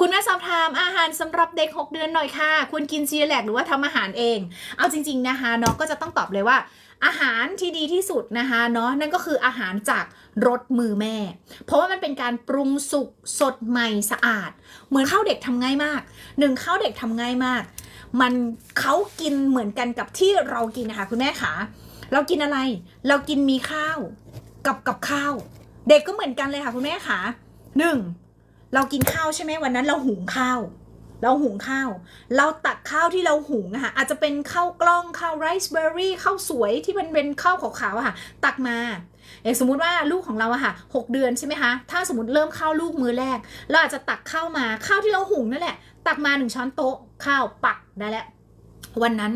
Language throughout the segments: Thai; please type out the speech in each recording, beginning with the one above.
คุณแม่สอบถามอาหารสำหรับเด็ก 6 เดือนหน่อยค่ะ ควรกินซีแลกหรือว่าทำอาหารเอง เอาจริง ๆนะคะน้องก็จะต้องตอบเลยว่า อาหารที่ดีที่สุดนะคะเนาะนั่นก็คืออาหารจากรสมือแม่ เพราะว่ามันเป็นการปรุงสุกสดใหม่สะอาด เหมือนข้าวเด็กทำง่ายมากหนึ่งข้าวเด็กทำง่ายมาก มันเขากินเหมือนกันกับที่เรากินนะคะคุณแม่ขาเรากินอะไร เรากินมีข้าวกับกับข้าว เด็กก็เหมือนกันเลยค่ะคุณแม่ขาหนึ่ง เรากินข้าวใช่ไหมวันนั้นเราหุงข้าว เราหุงข้าว เราตักข้าวที่เราหุงอะค่ะอาจจะเป็นข้าวกล้องข้าวไรซ์เบอร์รี่ข้าวสวยที่มันเป็นข้าวขาวๆอะค่ะ ตักมาอย่างสมมุติว่าลูกของเราอะค่ะหกเดือนใช่ไหมคะถ้าสมมติเริ่มข้าวลูกมือแรก เราอาจจะตักข้าวมาข้าวที่เราหุงนั่นแหละ ตักมาหนึ่งช้อนโต๊ะข้าวปักได้แล้ววันนั้น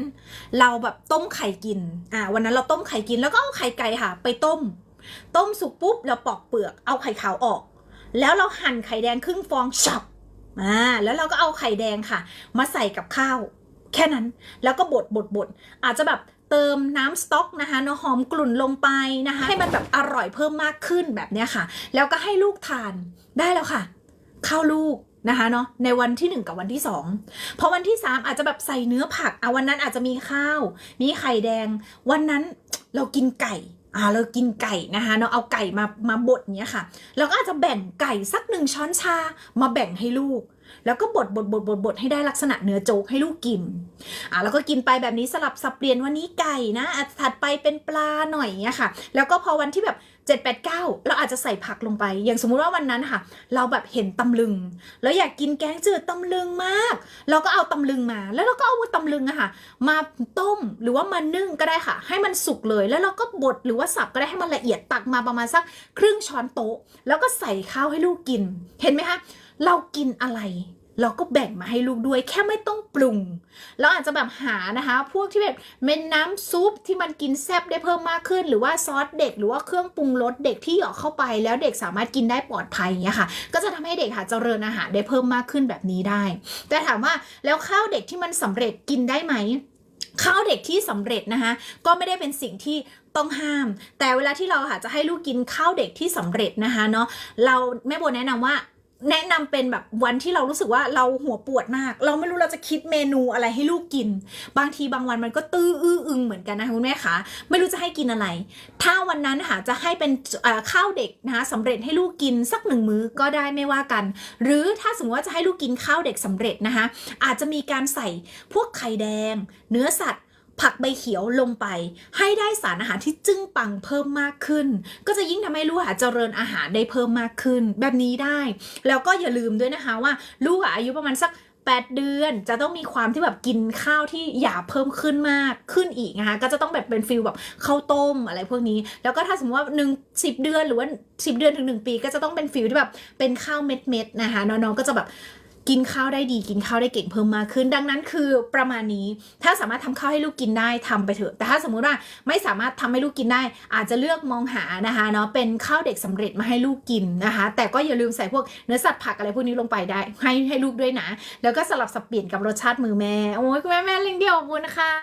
เราแบบต้มไข่กิน อ่า วันนั้นเราต้มไข่กินแล้วก็เอาไข่ไก่ค่ะ ไปต้ม ต้มสุกปุ๊บเราปอกเปลือก เอาไข่ขาวออก แล้วเราหั่นไข่แดงครึ่งฟองฉับอ่าแล้วเราก็เอาไข่แดงค่ะ มาใส่กับข้าว แค่นั้นแล้วก็บดบดบดอาจจะแบบเติมน้ำสต๊อกนะคะเนาะหอมกลุ่นลงไปนะคะ ให้มันแบบอร่อยเพิ่มมากขึ้นแบบเนี้ยค่ะ แล้วก็ให้ลูกทานได้แล้วค่ะ ข้าวลูกนะคะเนาะในวันที่ 1 กับวันที่ 2 พอวันที่ 3 อาจจะแบบใส่เนื้อผักอะวันนั้นอาจจะมีข้าว มีไข่แดง วันนั้นเรากินไก่ อ่าเรากินไก่นะคะเนาะเอาไก่มามาบดเนี้ยค่ะเราก็อาจจะแบ่งไก่สักหนึ่งช้อนชามาแบ่งให้ลูก แล้วก็บดบดบดบดบดให้ได้ลักษณะเนื้อโจ๊กให้ลูกกินอ่าแล้วก็กินไปแบบนี้สลับสับเปลี่ยนวันนี้ไก่นะอะถัดไปเป็นปลาหน่อยเงี้ยค่ะ แล้วก็พอวันที่แบบ7 8 9 เราอาจจะใส่ผักลงไป อย่างสมมุติว่าวันนั้นค่ะ เราแบบเห็นตำลึง แล้วอยากกินแกงจืดตำลึงมาก เราก็เอาตำลึงมา แล้วเราก็เอาตำลึงอะค่ะ มาต้มหรือว่ามานึ่งก็ได้ค่ะ ให้มันสุกเลย แล้วเราก็บดหรือว่าสับก็ได้ให้มันละเอียดตักมาประมาณสักครึ่งช้อนโต๊ะ แล้วก็ใส่ข้าวให้ลูกกิน เห็นไหมคะ เรากินอะไร เราก็แบ่งมาให้ลูกด้วยแค่ไม่ต้องปรุง เราอาจจะแบบหานะคะ พวกที่แบบเป็นน้ำซุปที่มันกินแซ่บได้เพิ่มมากขึ้น หรือว่าซอสเด็กหรือว่าเครื่องปรุงรสเด็กที่หยอกเข้าไป แล้วเด็กสามารถกินได้ปลอดภัยอย่างเงี้ยค่ะ ก็จะทำให้เด็กค่ะเจริญอาหารได้เพิ่มมากขึ้นแบบนี้ได้ แต่ถามว่าแล้วข้าวเด็กที่มันสำเร็จกินได้ไหมข้าวเด็กที่สำเร็จนะคะ ก็ไม่ได้เป็นสิ่งที่ต้องห้าม แต่เวลาที่เราค่ะจะให้ลูกกินข้าวเด็กที่สำเร็จนะคะเนาะเราแม่โบแนะนำว่า แนะนำเป็นแบบวันที่เรารู้สึกว่าเราหัวปวดมาก เราไม่รู้เราจะคิดเมนูอะไรให้ลูกกิน บางทีบางวันมันก็ตื้ออื้ออึงเหมือนกันนะคะคุณแม่คะไม่รู้จะให้กินอะไร ถ้าวันนั้นค่ะจะให้เป็นข้าวเด็กนะคะสำเร็จให้ลูกกินสักหนึ่งมื้อก็ได้ไม่ว่ากัน หรือถ้าสมมติว่าจะให้ลูกกินข้าวเด็กสำเร็จนะคะอาจจะมีการใส่พวกไข่แดง เนื้อสัตว์ ผักใบเขียวลงไป ให้ได้สารอาหารที่จึ้งปังเพิ่มมากขึ้น ก็จะยิ่งทำให้ลูกหาเจริญอาหารได้เพิ่มมากขึ้น แบบนี้ได้ แล้วก็อย่าลืมด้วยนะคะว่าลูกอายุประมาณสัก8 เดือนจะต้องมีความที่แบบกินข้าวที่หยาเพิ่มขึ้นมากขึ้นอีกนะคะก็จะต้องแบบเป็นฟิลแบบข้าวต้มอะไรพวกนี้ แล้วก็ถ้าสมมติว่าหนึ่งสิบเดือนหรือว่าสิบเดือนถึงหนึ่งปี ก็จะต้องเป็นฟิลที่แบบเป็นข้าวเม็ดๆนะคะน้องๆก็จะแบบ กินข้าวได้ดีกินข้าวได้เก่งเพิ่มมากขึ้น ดังนั้นคือประมาณนี้ถ้าสามารถทำข้าวให้ลูกกินได้ทำไปเถอะ แต่ถ้าสมมุติว่าไม่สามารถทำให้ลูกกินได้ อาจจะเลือกมองหานะคะเนาะเป็นข้าวเด็กสำเร็จมาให้ลูกกินนะคะ แต่ก็อย่าลืมใส่พวกเนื้อสัตว์ผักอะไรพวกนี้ลงไปได้ให้ให้ลูกด้วยนะ แล้วก็สลับสับเปลี่ยนกับรสชาติมือแม่โอ้ยคุณแม่แม่เลี้ยงเดี่ยวบคุณนะคะ